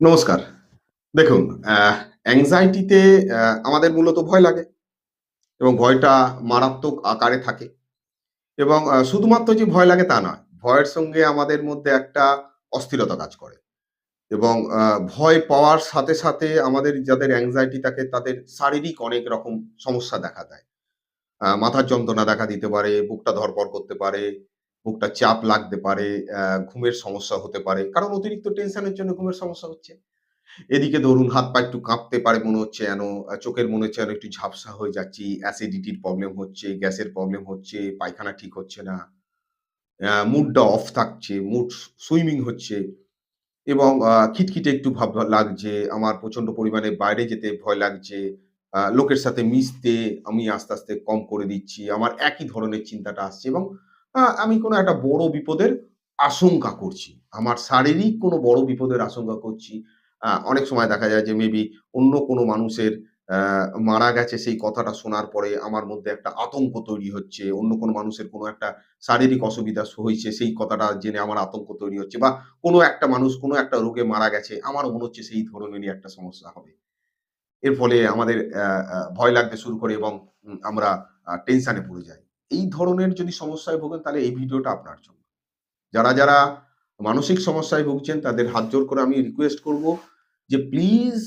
নমস্কার। দেখুন অ্যাংজাইটিতে অ্যা আমাদের মূলত ভয় লাগে এবং ভয়টা মারাত্মক আকারে থাকে এবং শুধুমাত্র যে ভয় লাগে তা নয়। ভয়ের সঙ্গে আমাদের মধ্যে একটা অস্থিরতা কাজ করে এবং ভয় পাওয়ার সাথে, সাথে আমাদের যাদের অ্যাংজাইটি থাকে তাদের শারীরিক অনেক রকম সমস্যা দেখা দেয়। মাথার যন্ত্রণা দেখা দিতে পারে, বুকটা ধড়ফড় করতে পারে, বুকটা চাপ লাগতে পারে, ঘুমের সমস্যা হতে পারে। কারণ অতিরিক্ত টেনশনের জন্য ঘুমের সমস্যা হচ্ছে। এদিকে ধরুন হাত-পা একটু কাঁপতে পারে মনে হচ্ছে যেন চোখের মনে হচ্ছে যেন একটু ঝাপসা হয়ে যাচ্ছি, অ্যাসিডিটির প্রবলেম হচ্ছে, গ্যাসের প্রবলেম হচ্ছে, পায়খানা ঠিক হচ্ছে না। মুডটা অফ থাকছে, মুড সুইমিং হচ্ছে এবং খিটখিটে একটু ভাব লাগছে। আমার প্রচণ্ড পরিমাণে বাইরে যেতে ভয় লাগছে। লোকের সাথে মিশতে আমি আস্তে, আস্তে কম করে দিচ্ছি। আমার একই ধরনের চিন্তাটা আসছে এবং আমি কোনো একটা বড় বিপদের আশঙ্কা করছি। আমার শারীরিক কোনো বড় বিপদের আশঙ্কা করছি। অনেক সময় দেখা যায় যে মেবি অন্য কোনো মানুষের মারা গেছে সেই কথাটা শোনার পরে আমার মধ্যে একটা আতঙ্ক তৈরি হচ্ছে। অন্য কোনো মানুষের কোনো একটা শারীরিক অসুবিধা হয়েছে, সেই কথাটা জেনে আমার আতঙ্ক তৈরি হচ্ছে বা কোনো একটা মানুষ কোনো একটা রোগে মারা গেছে আমার মনে হচ্ছে সেই ধরনেরই একটা সমস্যা হবে। এর ফলে আমাদের ভয় লাগতে শুরু করে এবং আমরা টেনশনে পড়ে যাই। এই ধরনের যদি সমস্যায় ভোগেন তাহলে এই ভিডিওটা আপনার জন্য। যারা, যারা মানসিক সমস্যায় ভুগছেন তাদের হাত জোড় করে আমি রিকোয়েস্ট করব যে প্লিজ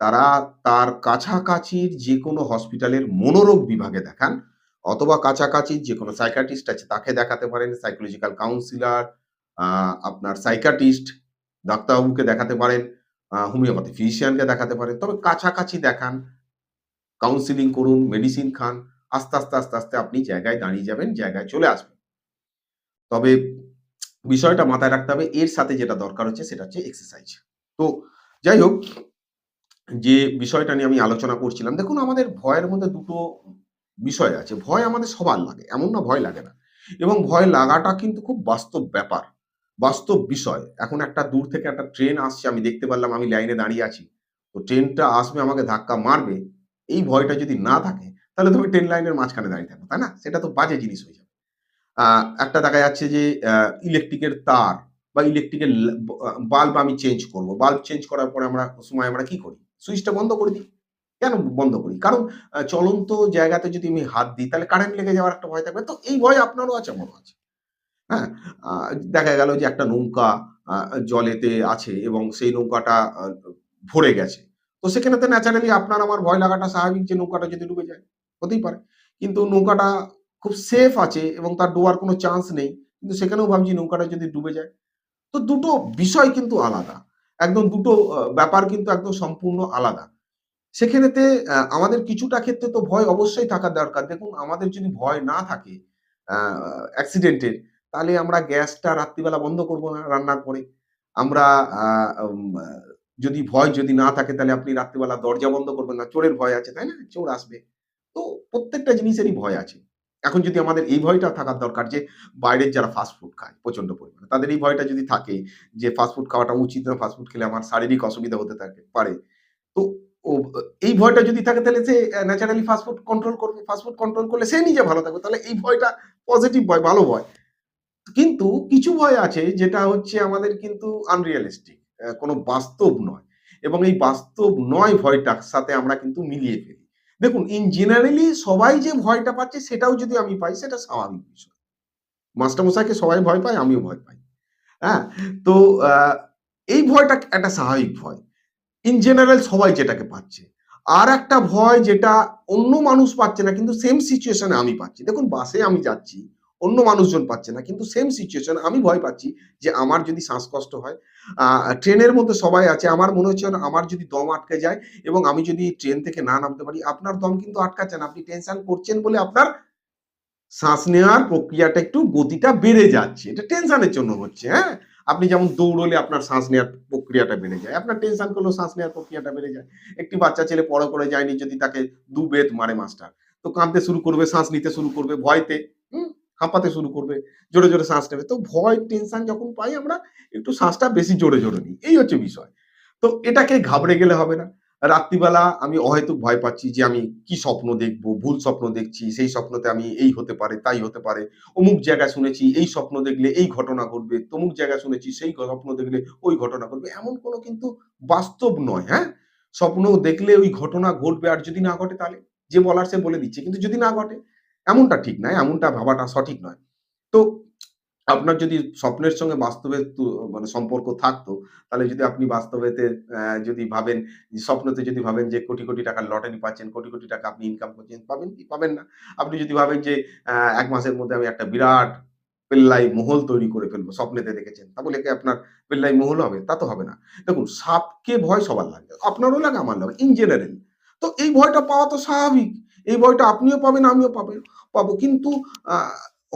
তারা তার কাছাকাছির যে কোনো হসপিটালের মনোরোগ বিভাগে দেখান অথবা কাছাকাছির যে কোনো সাইকাটিস্ট আছে তাকে দেখাতে পারেন, সাইকোলজিক্যাল কাউন্সিলর, আপনার সাইকাটিস্ট ডাক্তারবাবুকে দেখাতে পারেন, হোমিওপ্যাথি ফিজিশিয়ানকে দেখাতে পারেন। তবে কাছাকাছি দেখান, কাউন্সিলিং করুন, মেডিসিন খান। আস্তে, আস্তে, আস্তে, আস্তে আপনি জায়গায় দাঁড়িয়ে যাবেন, জায়গায় চলে আসবেন। তবে বিষয়টা মাথায় রাখতে হবে এর সাথে যেটা দরকার হচ্ছে সেটা হচ্ছে এক্সারসাইজ। তো যাই হোক যে বিষয়টা নিয়ে আমি আলোচনা করছিলাম। দেখুন আমাদের ভয়ের মধ্যে দুটো বিষয় আছে। ভয় আমাদের সবার লাগে। এমন না ভয় লাগে না। এবং ভয় লাগাটা কিন্তু খুব বাস্তব ব্যাপার। বাস্তব বিষয়। এখন একটা দূর থেকে একটা ট্রেন আসছে আমি দেখতে পারলাম আমি লাইনে দাঁড়িয়ে আছি। তো ট্রেনটা আসবে আমাকে ধাক্কা মারবে। এই ভয়টা যদি না থাকে তাহলে তুমি ট্রেন লাইনের মাঝখানে দাঁড়িয়ে থাকো, তাই না? সেটা তো বাজে জিনিস হয়ে যাবে। একটা দেখা যাচ্ছে যে ইলেকট্রিকের তার বা ইলেকট্রিকের বাল্ব আমি চেঞ্জ করব। বাল্ব চেঞ্জ করার পরে আমরা সময় আমরা কি করি? সুইচটা বন্ধ করে দিই। কেন বন্ধ করি? কারণ চলন্ত জায়গাতে যদি আমি হাত দিই, তাহলে কারেন্ট লেগে যাওয়ার একটা ভয় থাকবে। তো এই ভয় আপনারও আছে, আমারও আছে। হ্যাঁ? দেখা গেল যে একটা নৌকা জলেতে আছে এবং সেই নৌকাটা ভরে গেছে। তো সেখানে তো ন্যাচারালি আপনার আমার ভয় লাগাটা স্বাভাবিক যে নৌকাটা যদি ডুবে যায়। হতেই পারে। কিন্তু নৌকাটা খুব সেফ আছে এবং তার ডোবার কোনো চান্স নেই। কিন্তু সেখানেও ভাবছি নৌকাটা যদি ডুবে যায়। তো দুটো বিষয় কিন্তু আলাদা। একদম দুটো ব্যাপার কিন্তু একদম সম্পূর্ণ আলাদা। সেখানেতে আমাদের কিছুটা ক্ষেত্রে তো ভয় অবশ্যই থাকা দরকার। দেখুন আমাদের যদি ভয় না থাকে অ্যাক্সিডেন্টের তাহলে আমরা গ্যাসটা রাত্রিবেলা বন্ধ করব না রান্নার করে আমরা যদি ভয় যদি না থাকে তাহলে আপনি রাত্রিবেলা দরজা বন্ধ করবেন না। চোরের ভয় আছে, তাই না? চোর আসবে। প্রত্যেকটা জিনিসেরই ভয় আছে। এখন যদি আমাদের এই ভয়টা থাকার দরকার যে বাইরের যারা ফাস্ট ফুড খায় প্রচণ্ড পরিমাণে। তাদের এই ভয়টা যদি থাকে যে ফাস্ট ফুড খাওয়াটা উচিত না, ফাস্ট ফুড খেলে আমার শারীরিক অসুবিধা হতে থাকে পারে। তো এই ভয়টা যদি থাকে তাহলে সে ন্যাচারালি ফাস্ট ফুড কন্ট্রোল করবে। ফাস্ট ফুড কন্ট্রোল করলে সে নিজে ভালো থাকবে। তাহলে এই ভয়টা পজিটিভ ভয়, ভালো ভয়। কিন্তু কিছু ভয় আছে যেটা হচ্ছে আমাদের কিন্তু আনরিয়ালিস্টিক। কোনো বাস্তব নয়। এবং এই বাস্তব নয় ভয়টার সাথে আমরা কিন্তু মিলিয়ে ফেলি। দেখুন ইন জেনারেলি সবাই যে ভয়টা পাচ্ছে সেটাও যদি আমি পাই সেটা স্বাভাবিক বিষয়। মাস্টারমশাইকে সবাই ভয় পায়, আমিও ভয় পাই। হ্যাঁ? তো এই ভয়টা একটা স্বাভাবিক ভয়। ইন জেনারেল সবাই যেটাকে পাচ্ছে। আর একটা ভয় যেটা অন্য মানুষ পাচ্ছে না কিন্তু সেম সিচুয়েশনে আমি পাচ্ছি। দেখুন বাসে আমি যাচ্ছি, অন্য মানুষজন পাচ্ছে না। কিন্তু সেম সিচুয়েশন আমি ভয় পাচ্ছি যে আমার যদি শ্বাসকষ্ট হয়। ট্রেনের মধ্যে সবাই আছে। আমার মনে হচ্ছে আমার যদি দম আটকে যায় এবং আমি যদি ট্রেন থেকে না নামতে পারি, আপনার দম কিন্তু আটকাচ্ছে না। আপনি টেনশন করছেন বলে আপনার শ্বাস নেওয়ার প্রক্রিয়াটা একটু গতিটা বেড়ে যাচ্ছে। এটা টেনশনের জন্য হচ্ছে, হ্যাঁ? আপনি যেমন দৌড়লে আপনার শ্বাস নেওয়ার প্রক্রিয়াটা বেড়ে যায়। আপনার টেনশন করলেও শ্বাস নেওয়ার প্রক্রিয়াটা বেড়ে যায়। একটি বাচ্চা ছেলে পড়া করে যায়নি যদি তাকে দু বেত মারে মাস্টার। তো কাঁদতে শুরু করবে, শ্বাস নিতে শুরু করবে ভয়তে, হাঁপাতে শুরু করবে। জোরে, জোরে শ্বাস নেবে। তো ভয়, টেনশন যখন পাই আমরা একটু শ্বাসটা বেশি জোরে, জোরে নিই। এই হচ্ছে বিষয়। তো এটাকে ঘাবড়ে গেলে হবে না। রাত্রিবেলা আমি অহেতুক ভয় পাচ্ছি যে আমি কি স্বপ্ন দেখব ভুল স্বপ্ন দেখছি, সেই স্বপ্নতে আমি এই হতে পারে, তাই হতে পারে। অমুক জায়গায় শুনেছি এই স্বপ্ন দেখলে এই ঘটনা ঘটবে, তমুক জায়গায় শুনেছি সেই স্বপ্ন দেখলে ওই ঘটনা ঘটবে। এমন কোনো কিন্তু বাস্তব নয়, হ্যাঁ? স্বপ্ন দেখলে ওই ঘটনা ঘটবে আর যদি না ঘটে তাহলে? যে বলার সে বলে দিচ্ছে। কিন্তু যদি না ঘটে, এমনটা ঠিক নয়, এমনটা ভাবাটা সঠিক নয়। তো আপনার যদি স্বপ্নের সঙ্গে বাস্তবের মানে সম্পর্ক থাকতো, তাহলে যদি আপনি বাস্তবেতে যদি ভাবেন, স্বপ্নতে যদি ভাবেন যে কোটি, কোটি টাকার লটারি পাচ্ছেন, কোটি, কোটি টাকা আপনি ইনকাম করছেন, পাবেন কি? পাবেন না। আপনি যদি ভাবেন যে ১ মাসের মধ্যে আমি একটা বিরাট পেল্লাই মহল তৈরি করে ফেলব, স্বপ্নেতে দেখেছেন। তা বলে কি আপনার পেল্লাই মহল হবে? তা তো হবে না। দেখুন সাপকে ভয় সবার লাগে। আপনারও লাগে, আমার লাগে। In general. তো এই ভয়টা পাওয়া তো স্বাভাবিক। এই ভয়টা আপনিও পাবেন, আমিও পাবেন পাবো। কিন্তু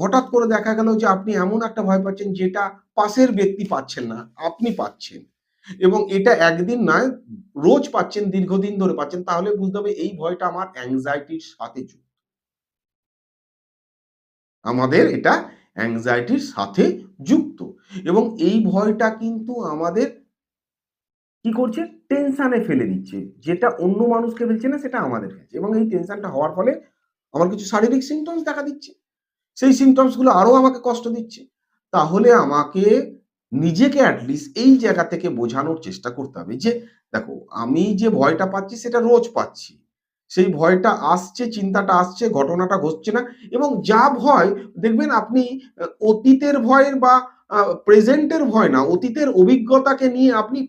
হঠাৎ করে দেখা গেল যে আপনি এমন একটা ভয় পাচ্ছেন যেটা পাশের ব্যক্তি পাচ্ছেন না, আপনি পাচ্ছেন। এবং এটা একদিন নয়, রোজ পাচ্ছেন, দীর্ঘদিন ধরে পাচ্ছেন। তাহলে বুঝতে হবে এই ভয়টা আমার অ্যাংজাইটির সাথে যুক্ত। আমাদের এটা অ্যাংজাইটির সাথে যুক্ত। এবং এই ভয়টা কিন্তু আমাদের কি করছে? টেনশনে ফেলে দিচ্ছে। যেটা অন্য মানুষকে ফেলছে না সেটা আমাদের ফেলছে। এবং এই টেনশনটা হওয়ার ফলে আমার কিছু শারীরিক symptoms দেখা দিচ্ছে। সেই symptoms গুলো আরও আমাকে কষ্ট দিচ্ছে। তাহলে আমাকে নিজেকে least এই জায়গা থেকে বোঝানোর চেষ্টা করতে হবে যে, দেখো আমি যে ভয়টা পাচ্ছি সেটা রোজ পাচ্ছি। সেই ভয়টা আসছে, চিন্তাটা আসছে, ঘটনাটা ঘটছে না এবং যা ভয় দেখবেন আপনি অতীতের ভয়ের বা প্রেজেন্টের ভয় না, অতীতের অভিজ্ঞতাকে নিয়ে আপনি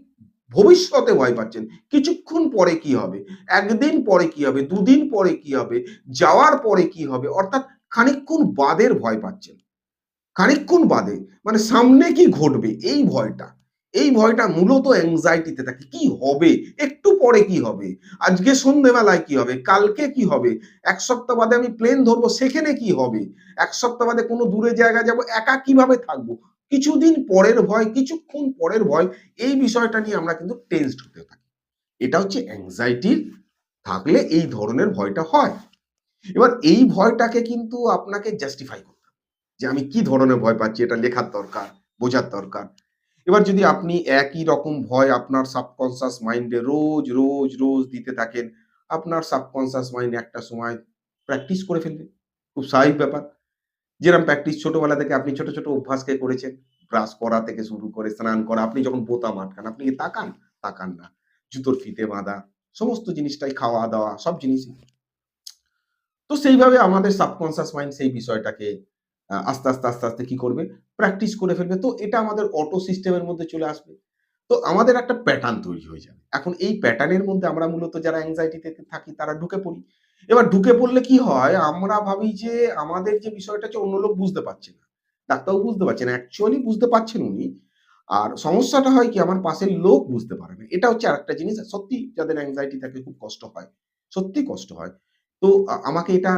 ভবিষ্যতে ভয় পাচ্ছেন। কিছুক্ষণ পরে কি হবে? একদিন পরে কি হবে? দুদিন পরে কি হবে? যাওয়ার পরে কি হবে? অর্থাৎ খানিকক্ষণ বাদের ভয় পাচ্ছেন। খানিকক্ষণ বাদে মানে সামনে কি ঘটবে? এই ভয়টা। এই ভয়টা মূলত anxiety তে থাকে। কি হবে? একটু পরে কি হবে? আজকে সন্ধ্যেবেলায় কি হবে? কালকে কি হবে? এক সপ্তাহ বাদে আমি প্লেন ধরবো সেখানে কি হবে? এক সপ্তাহ বাদে কোনো দূরে জায়গায় যাব, একা কীভাবে থাকব? কিছুদিন পরের ভয়, কিছুক্ষণ পরের ভয়, এই বিষয়টা নিয়ে আমরা কিন্তু টেনসড হতে থাকি। এটা হচ্ছে anxiety থাকলে এই ধরনের ভয়টা হয়। এবার এই ভয়টাকে কিন্তু আপনাকে জাস্টিফাই করতে। যে আমি কি ধরনের ভয় পাচ্ছি এটা লেখার দরকার, বোঝার দরকার। এবার যদি আপনি একই রকম ভয় আপনার সাবকন্সিয়াস মাইন্ডে রোজ, রোজ, রোজ দিতে থাকেন, আপনার সাবকন্সিয়াস মাইন্ড একটা সময় প্র্যাকটিস করে ফেলবে। খুব স্বাভাবিক ব্যাপার। যেরকম প্র্যাকটিস ছোটবেলা থেকে আপনি ছোট, ছোট অভ্যাসকে করেছেন। ব্রাশ করা থেকে শুরু করে স্নান করা, আপনি যখন বোতাম আটকান, আপনি কি তাকান? তাকান না। জুতোর ফিতে বাঁধা, সমস্ত জিনিসটাই খাওয়া-দাওয়া সব জিনিসই। তো সেইভাবে আমাদের সাবকন্সিয়াস মাইন্ড সেই বিষয়টাকে আস্তে, আস্তে, আস্তে, আস্তে কি করবে? প্র্যাকটিস করে ফেলবে। তো এটা আমাদের অটো সিস্টেমের মধ্যে চলে আসবে। তো আমাদের একটা প্যাটার্ন তৈরি হয়ে যাবে। এখন এই প্যাটার্নের মধ্যে আমরা মূলত যারা anxiety তে থাকি তারা ঢুকে পড়ি। এবার ঢুকে পড়লে কি হয়? আমরা ভাবি যে আমাদের যে বিষয়টা অন্য লোক বুঝতে পারছে না। ডাক্তারবাবু বুঝতে পারছে না। অ্যাকচুয়ালি বুঝতে পারছেন উনি। আর সমস্যাটা হয় কি? আমার পাশের লোক বুঝতে পারে না। এটা হচ্ছে আরেকটা জিনিস। সত্যি যাদের anxiety থাকে খুব কষ্ট হয়। সত্যি কষ্ট হয়। তো আমাকে এটা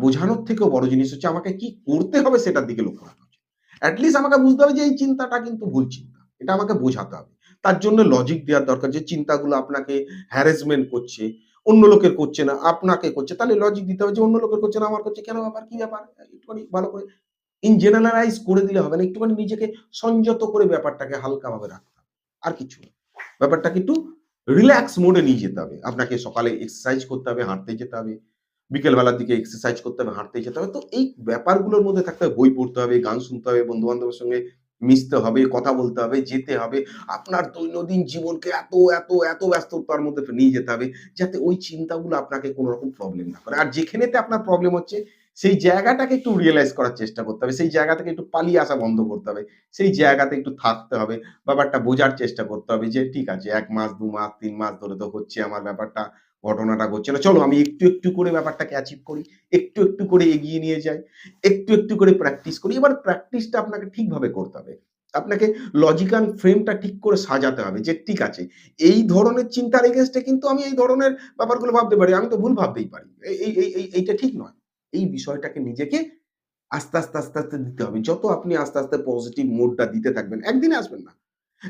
বোঝানোর থেকেও বড় জিনিস হচ্ছে আমাকে কি করতে হবে সেটার দিকে লক্ষ্য রাখা উচিত। এট লিস্ট আমাকে বুঝতে হবে যে এই চিন্তাটা কিন্তু ভুল চিন্তা। এটা আমাকে বোঝাতে হবে। তার জন্য লজিক দেওয়ার দরকার যে চিন্তাগুলো আপনাকে হ্যারাসমেন্ট করছে, অন্য লোকের করছে না, আপনাকে করছে। তাহলে লজিক দিতে হবে যে অন্য লোকের করছে না, আমার করছে। কেন ব্যাপার? কি ব্যাপার? একটুখানি ভালো করে ইন জেনারেলাইজ করে দিলে হবে না। একটুখানি নিজেকে সংযত করে ব্যাপারটাকে হালকাভাবে রাখতে হবে। আর কিছু না। ব্যাপারটাকে একটু রিল্যাক্স মোড নিয়ে যেতে হবে। আপনাকে সকালে এক্সারসাইজ করতে হবে, হাঁটতে যেতে হবে। বিকেল বেলার দিকে এক্সারসাইজ করতে হবে, হাঁটতে যেতে হবে। তো এই ব্যাপারগুলোর মধ্যে থাকতে হবে। বই পড়তে হবে, গান শুনতে হবে, বন্ধু-বান্ধবের সঙ্গে মিশতে হবে, কথা বলতে হবে, যেতে হবে। আপনার দৈনন্দিন জীবনকে এত, এত, এত ব্যস্ততার মধ্যে নিয়ে যেতে হবে যাতে ওই চিন্তাগুলো আপনাকে কোন রকম প্রবলেম না করে। আর যেখানেতে আপনার প্রবলেম হচ্ছে সেই জায়গাটাকে একটু রিয়েলাইজ করার চেষ্টা করতে হবে। সেই জায়গা থেকে একটু পালিয়ে আসা বন্ধ করতে হবে। সেই জায়গাতে একটু থাকতে হবে। ব্যাপারটা বোঝার চেষ্টা করতে হবে যে ঠিক আছে এক মাস, ২ মাস, ৩ মাস ধরে তো হচ্ছে আমার ব্যাপারটা, ঘটনাটা ঘটছে না। চলো আমি একটু, একটু করে ব্যাপারটাকে অ্যাচিভ করি। একটু, একটু করে এগিয়ে নিয়ে যাই। একটু, একটু করে প্র্যাকটিস করি। এবার প্র্যাকটিসটা আপনাকে ঠিকভাবে করতে হবে। আপনাকে লজিক্যাল ফ্রেমটা ঠিক করে সাজাতে হবে যে ঠিক আছে। এই ধরনের চিন্তার এগেইনস্ট এ কিন্তু আমি এই ধরনের ব্যাপারগুলো ভাবতে পারি। আমি তো ভুল ভাবতেই পারি। এই এই এইটা ঠিক নয়। এই বিষয়টাকে নিজেকে আস্তে, আস্তে, আস্তে, আস্তে দিতে হবে। যত আপনি আস্তে, আস্তে পজিটিভ মোডটা দিতে থাকবেন, একদিনে আসবেন না।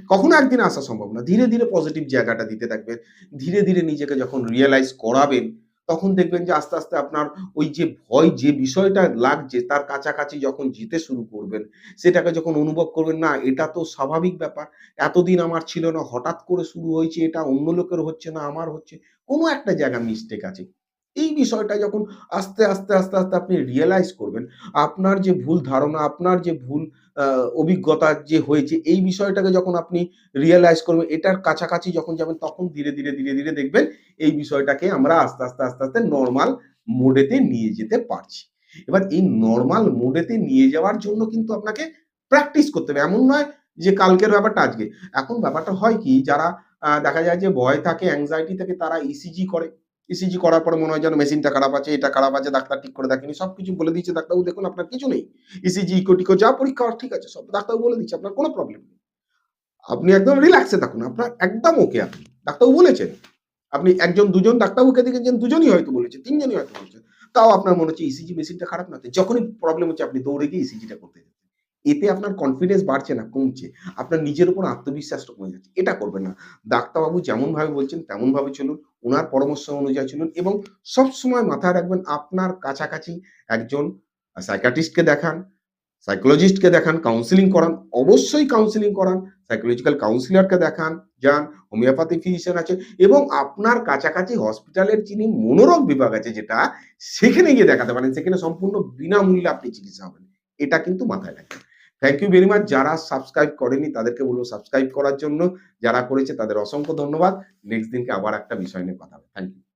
কখনো একদিনে আসা সম্ভব না। ধীরে, ধীরে পজিটিভ জায়গাটা দিতে থাকবেন। ধীরে, ধীরে নিজেকে যখন রিয়ালাইজ করাবেন, তখন দেখবেন যে আস্তে, আস্তে আপনার ওই যে ভয় যে বিষয়টা লাগছে তার কাছাকাছি যখন যেতে শুরু করবেন, সেটাকে যখন অনুভব করবেন না এটা তো স্বাভাবিক ব্যাপার। এতদিন আমার ছিল না হঠাৎ করে শুরু হয়েছে এটা অন্য লোকের হচ্ছে না আমার হচ্ছে। কোনো একটা জায়গা মিস্টেক আছে। এই বিষয়টা যখন আস্তে, আস্তে, আস্তে, আস্তে আপনি রিয়েলাইজ করবেন, আপনার যে ভুল ধারণা, আপনার যে ভুল অভিজ্ঞতা যে হয়েছে এই বিষয়টাকে যখন আপনি রিয়েলাইজ করবেন, এটার কাছাকাছি যখন যাবেন তখন ধীরে, ধীরে, ধীরে, ধীরে দেখবেন এই বিষয়টাকে আমরা আস্তে, আস্তে, আস্তে, আস্তে নর্মাল মোডেতে নিয়ে যেতে পারছি। এবার এই নর্মাল মোডেতে নিয়ে যাওয়ার জন্য কিন্তু আপনাকে প্র্যাকটিস করতে হবে। এমন নয় যে কালকের ব্যাপারটা আজকে। এখন ব্যাপারটা হয় কি যারা দেখা যায় যে ভয় থাকে, anxiety থাকে তারা ইসিজি করে। ইসিজি করার পরে মনে হয় যেন মেশিনটা খারাপ আছে, এটা খারাপ আছে, ডাক্তার ঠিক করে দেখেনি। সব কিছু বলে দিচ্ছে ডাক্তারবাবু দেখুন আপনার কিছু নেই। ইসিজি, ইকো টিকো যা পরীক্ষা ঠিক আছে সব ডাক্তারবাবু বলে দিচ্ছে আপনার কোনো প্রবলেম নেই। আপনি একদম রিল্যাক্সে থাকুন। আপনার একদম ওকে আপনি। ডাক্তারবাবু বলেছেন। আপনি ১ জন ২ জন ডাক্তারবাবুকে দেখেছেন দুজনই হয়তো বলেছে, তিনজনই হয়তো বলেছে। তাও আপনার মনে হচ্ছে ইসিজি মেশিনটা খারাপ না? যখনই প্রবলেম হচ্ছে আপনি দৌড়ে গিয়ে ইসিজিটা করতে। এতে আপনার কনফিডেন্স বাড়ছে না, কমছে। আপনার নিজের উপর আত্মবিশ্বাসটা কমে যাচ্ছে। এটা করবেন না। ডাক্তারবাবু যেমনভাবে বলছেন তেমনভাবে চলুন। ওনার পরামর্শ অনুযায়ী চলুন এবং সবসময় মাথায় রাখবেন আপনার কাছাকাছি একজন সাইকাটিস্টকে দেখান, সাইকোলজিস্টকে দেখান, কাউন্সিলিং করান। অবশ্যই কাউন্সিলিং করান। সাইকোলজিক্যাল কাউন্সিলরকে দেখান, যান। হোমিওপ্যাথি ফিজিশিয়ান আছে এবং আপনার কাছাকাছি হসপিটালের যিনি মনোরোগ বিভাগ আছে যেটা, সেখানে গিয়ে দেখাতে পারেন। সেখানে সম্পূর্ণ বিনামূল্যে আপনি চিকিৎসা হবেন। এটা কিন্তু মাথায় রাখবেন। Thank you very much. যারা সাবস্ক্রাইব করেনি, তাদেরকে বলব সাবস্ক্রাইব করার জন্য। যারা করেছে, তাদের অসংখ্য ধন্যবাদ। নেক্সট দিনকে আবার একটা বিষয় নিয়ে কথা হবে। Thank you.